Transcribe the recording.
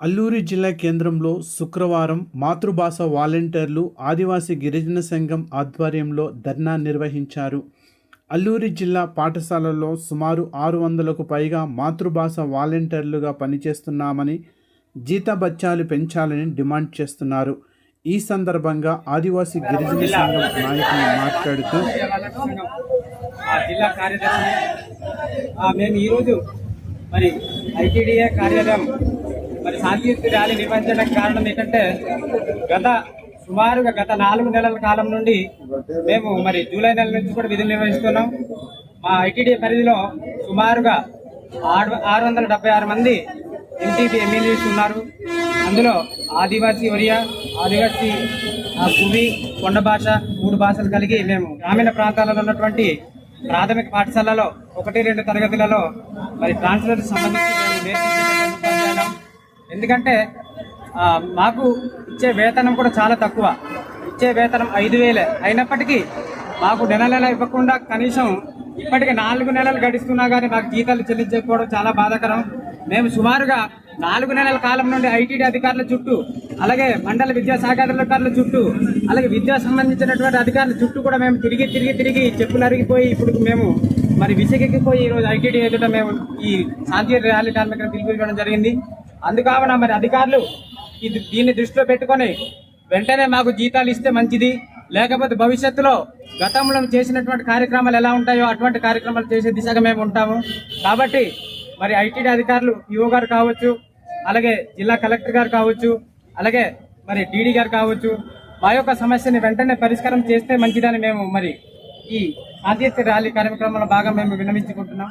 అల్లూరి జిల్లా కేంద్రంలో శుక్రవారం మాతృభాష వాలంటీర్లు ఆదివాసీ గిరిజన సంఘం ఆధ్వర్యంలో ధర్నా నిర్వహించారు. అల్లూరి జిల్లా పాఠశాలల్లో సుమారు ఆరు వందలకు పైగా మాతృభాష వాలంటీర్లుగా పనిచేస్తున్నామని జీతబత్యాలు పెంచాలని డిమాండ్ చేస్తున్నారు. ఈ సందర్భంగా ఆదివాసీ గిరిజన సంఘం నాయకులు మాట్లాడుతూ జిల్లా కార్యదర్శి మేము ఈరోజు మరి ఐటీడీఏ కార్యాలయం మరి శాంతియుక్తి ర్యాలీ నిర్వహించడానికి కారణం ఏంటంటే గత సుమారుగా గత నాలుగు నెలల కాలం నుండి మేము మరి జూలై నెల నుంచి కూడా విధులు నిర్వహిస్తున్నాం. మా ఐటీడీ పరిధిలో సుమారుగా ఆరు ఆరు వందల డెబ్బై ఆరు మంది ఎంటీపీ ఎమ్మెల్యేస్ ఉన్నారు. అందులో ఆదివాసీ ఒరియా ఆదివాసీ ఆ, కువి కొండ భాష మూడు భాషలు కలిగి మేము గ్రామీణ ప్రాంతాలలో ఉన్నటువంటి ప్రాథమిక పాఠశాలలో ఒకటి రెండు తరగతులలో మరి ట్రాన్స్ఫర్ సంబంధించి మేము ఎందుకంటే మాకు ఇచ్చే వేతనం కూడా చాలా తక్కువ. ఇచ్చే వేతనం ఐదు వేలే. అయినప్పటికీ మాకు నెల నెల ఇవ్వకుండా కనీసం ఇప్పటికి నాలుగు నెలలు గడిస్తున్నా కానీ మాకు జీతాలు చెల్లించకపోవడం చాలా బాధాకరం. మేము సుమారుగా నాలుగు నెలల కాలం నుండి ఐటీడీ అధికారుల చుట్టూ అలాగే మండల విద్యాశాఖ అధికారుల చుట్టూ అలాగే విద్యా సంబంధించినటువంటి అధికారుల చుట్టూ కూడా మేము తిరిగి తిరిగి తిరిగి చెప్పులు అరిగిపోయి ఇప్పుడు మేము మరి విసిగెక్కిపోయి ఈరోజు ఐటీడీ ఎదుట మేము ఈ శాంతి ర్యాలీ కార్మికులను పిలుపుకోవడం జరిగింది. అందుకావున మరి అధికారులు ఇది దీన్ని దృష్టిలో పెట్టుకొని వెంటనే మాకు జీతాలు ఇస్తే మంచిది. లేకపోతే భవిష్యత్తులో గతంలో చేసినటువంటి కార్యక్రమాలు ఎలా ఉంటాయో అటువంటి కార్యక్రమాలు చేసే దిశగా మేము ఉంటాము. కాబట్టి మరి ఐటీడీ అధికారులు ఈఓ గారు కావచ్చు అలాగే జిల్లా కలెక్టర్ గారు కావచ్చు అలాగే మరి డీడీ గారు కావచ్చు మా యొక్క సమస్యని వెంటనే పరిష్కారం చేస్తే మంచిదని మేము మరి ఈ ఆదిత్య ర్యాలీ కార్యక్రమంలో భాగం మేము విన్నవించుకుంటున్నాం.